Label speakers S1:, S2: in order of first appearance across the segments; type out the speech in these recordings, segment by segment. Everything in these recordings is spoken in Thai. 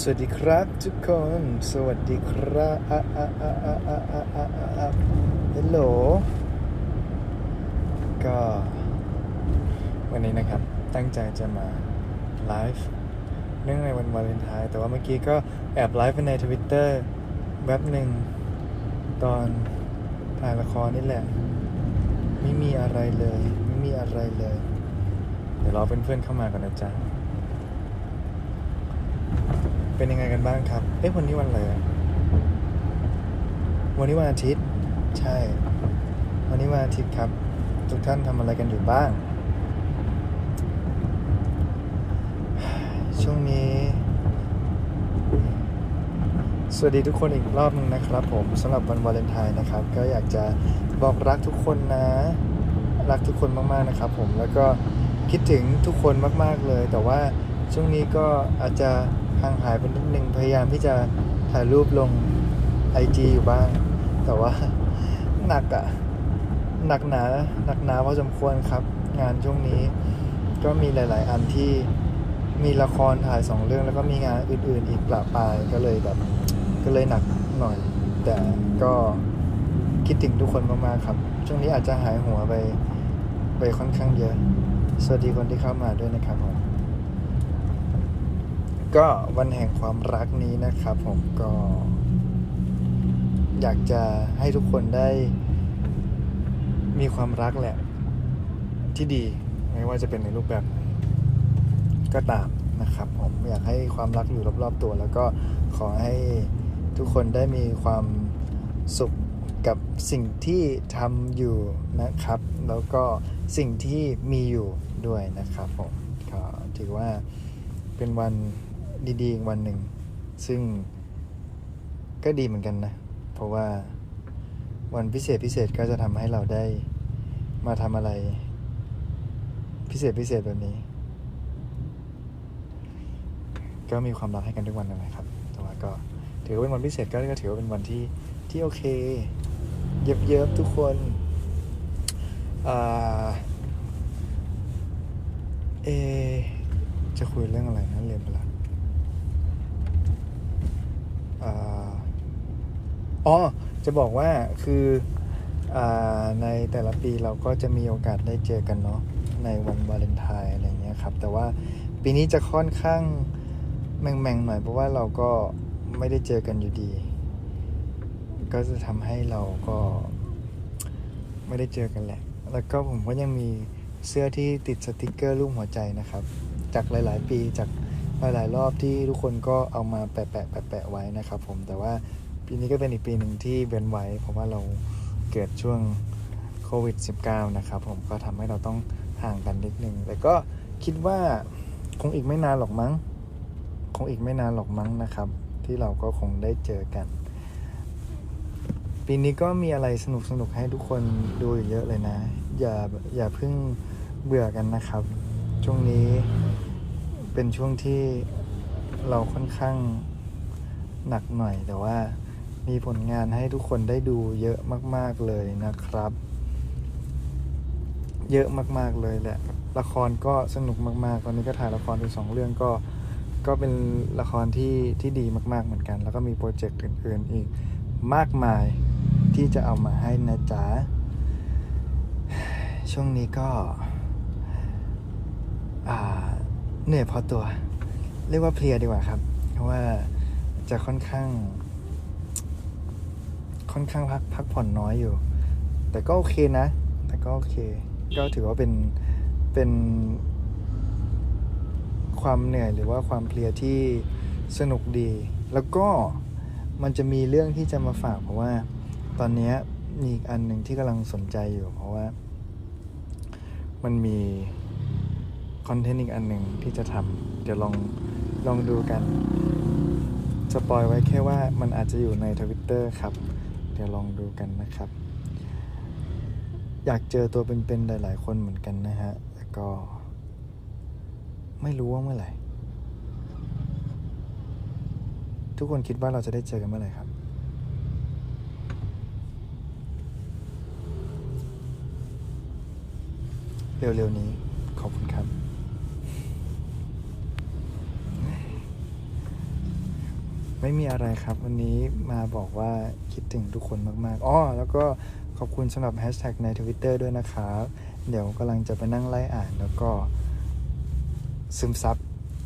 S1: สวัสดีครับทุกคน สวัสดีครับฮัลโหล ก็ วันนี้นะครับ ตั้งใจจะมาไลฟ์เนื่องในวันวาเลนไทน์ แต่ว่าเมื่อกี้ก็แอบไลฟ์ไปในทวิตเตอร์แว็บหนึ่ง ตอนถ่ายละครนี่แหละ ไม่มีอะไรเลย ไม่มีอะไรเลย เดี๋ยวรอเพื่อนๆเข้ามาก่อนนะจ๊ะ เป็นยังไงกันบ้างครับ เอ๊ะวันนี้วันอะไรวันนี้วันอาทิตย์ ใช่ วันนี้วันอาทิตย์ครับ ทุกท่านทำอะไรกันอยู่บ้าง ช่วงนี้ สวัสดีทุกคนอีกรอบหนึงนะครับ ผมสำหรับวันวาเลนไทน์นะครับ ก็อยากจะบอกรักทุกคนนะ รักทุกคนมากๆนะครับ ผมแล้วก็คิดถึงทุกคนมาก ๆเลย แต่ว่าช่วงนี้ก็อาจจะ ห่างหายไปนิดนึงพยายามที่จะถ่ายรูปลง IG อยู่บ้าง แต่ว่าหนักอะหนักหนาหนักหนาพอสมควรครับ งานช่วงนี้ก็มีหลาย ๆ อันที่มีละครถ่ายสองเรื่องแล้วก็มีงานอื่น ๆ อีกปละปายก็เลยแบบก็เลยหนักหน่อย แต่ก็คิดถึงทุกคนมาก ๆ ครับ ช่วงนี้อาจจะหายหัวไปไปค่อนข้างเยอะ สวัสดีคนที่เข้ามาด้วยนะครับผม ก็วันแห่งความรักนี้นะครับผมก็ อยากจะให้ทุกคนได้ มีความรักแหละ ที่ดีไม่ว่าจะเป็นในรูปแบบไหนก็ตามนะครับผมอยากให้ความรักอยู่รอบๆตัว แล้วก็ขอให้ทุกคนได้มีความสุขกับสิ่งที่ทำอยู่นะครับ แล้วก็สิ่งที่มีอยู่ด้วยนะครับผมก็ถือว่าเป็นวัน ดีๆอีกวันหนึ่ง ซึ่งก็ดีเหมือนกันนะ เพราะว่าวันพิเศษพิเศษก็จะทำให้เราได้มาทำอะไร พิเศษพิเศษแบบนี้ ก็มีความรักให้กันทุกวันนั่นแหละครับแต่ว่าก็ถือว่าเป็นวันพิเศษก็ถือว่าเป็นวันที่ที่โอเค เยิบเยิบทุกคนอ่าเอจะคุยเรื่องอะไรนะเรียนไปแล้ว อ๋อ จะบอกว่าคืออในแต่ละปีเราก็จะมีโอกาสได้เจอกันเนาะในวันวาเลนไทน์อะไรเงี้ยครับ แต่ว่าปีนี้จะค่อนข้างแม่งๆหน่อยเพราะว่าเราก็ไม่ได้เจอกันอยู่ดี ก็จะทำให้เราก็ไม่ได้เจอกันแหละ แล้วก็ผมก็ยังมีเสื้อที่ติดสติกเกอร์รูปหัวใจนะครับ จากหลาย ๆ ปีจาก หลายๆรอบที่ทุกคนก็เอามาแปะแปะแปะแปะไว้นะครับผมแต่ว่าปีนี้ก็เป็นอีกปีหนึ่งที่เว้นไว้ เพราะว่าเราเกิดช่วงโควิด -19 นะครับผมก็ทำให้เราต้องห่างกันนิดนึงแต่ก็คิดว่าคงอีกไม่นานหรอกมั้ง คงอีกไม่นานหรอกมั้งนะครับ ที่เราก็คงได้เจอกัน ปีนี้ก็มีอะไรสนุกสนุกให้ทุกคนดูอีกเยอะเลยนะ อย่าอย่าเพิ่งเบื่อกันนะครับ ช่วงนี้ เป็นช่วงที่เราค่อนข้างหนักหน่อย แต่ว่ามีผลงานให้ทุกคนได้ดูเยอะมาก ๆเลยนะครับ เยอะมาก ๆเลยแหละ ละครก็สนุกมากๆ ตอนนี้ก็ถ่ายละครไปสองเรื่องก็ก็เป็นละครที่ที่ดีมาก ๆเหมือนกัน แล้วก็มีโปรเจกต์อื่นๆอีกมากมายที่จะเอามาให้นะจ๊ะ ช่วงนี้ก็ อ่า เหนื่อยพอตัว เรียกว่าเพลียดีกว่าครับ เพราะว่าจะค่อนข้าง ค่อนข้างพักพักผ่อนน้อยอยู่ แต่ก็โอเคนะ แต่ก็โอเค ก็ถือว่าเป็นเป็นความเหนื่อยหรือว่าความเพลียที่สนุกดี แล้วก็มันจะมีเรื่องที่จะมาฝากเพราะว่า ตอนนี้มีอีกอันหนึ่งที่กำลังสนใจอยู่ เพราะว่า มันมี คอนเทนต์อีกอันหนึ่งที่จะทำเดี๋ยวลองลองดูกันสปอยไว้แค่ว่ามันอาจจะอยู่ในทวิตเตอร์ครับ เดี๋ยวลองดูกันนะครับ อยากเจอตัวเป็นๆหลาย ๆ คนเหมือนกันนะฮะแต่ก็ ไม่รู้ว่าเมื่อไหร่ ทุกคนคิดว่าเราจะได้เจอกันเมื่อไหร่ครับเร็วๆนี้ขอบคุณครับ ไม่มีอะไรครับ วันนี้มาบอกว่าคิดถึงทุกคนมากๆอ้อแล้วก็ขอบคุณสำหรับแฮชแท็กใน Twitter ด้วยนะครับ เดี๋ยวกำลังจะไปนั่งไล่อ่าน แล้วก็ซึมซับ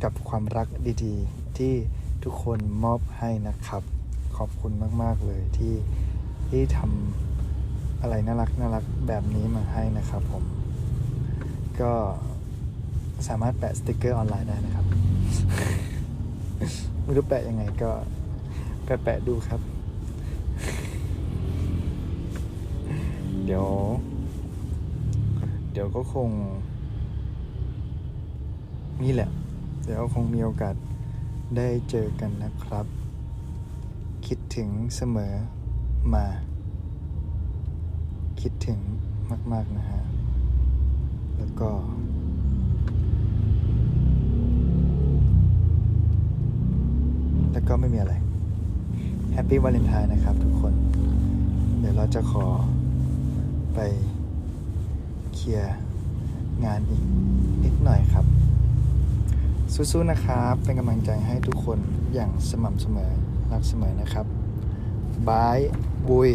S1: กับความรักดีๆ ที่ทุกคนมอบให้นะครับ ขอบคุณมากๆเลยที่ที่ทำอะไรน่ารักน่ารักแบบนี้มาให้นะครับผม ก็สามารถแปะสติกเกอร์ออนไลน์ได้นะครับ ไม่รู้แปะยังไงก็แปะแปะดูครับ เดี๋ยว เดี๋ยวก็คง นี่แหละ เดี๋ยวคงมีโอกาสได้เจอกันนะครับ คิดถึงเสมอมา คิดถึงมาก ๆ นะฮะ แล้วก็ แต่ก็ไม่มีอะไรแฮปปี้วาเลนไทน์นะครับทุกคน เดี๋ยวเราจะขอไปเคลียร์งานอีกนิดหน่อยครับ สู้ๆนะครับ เป็นกำลังใจให้ทุกคนอย่างสม่ำเสมอรักเสมอนะครับบายบุย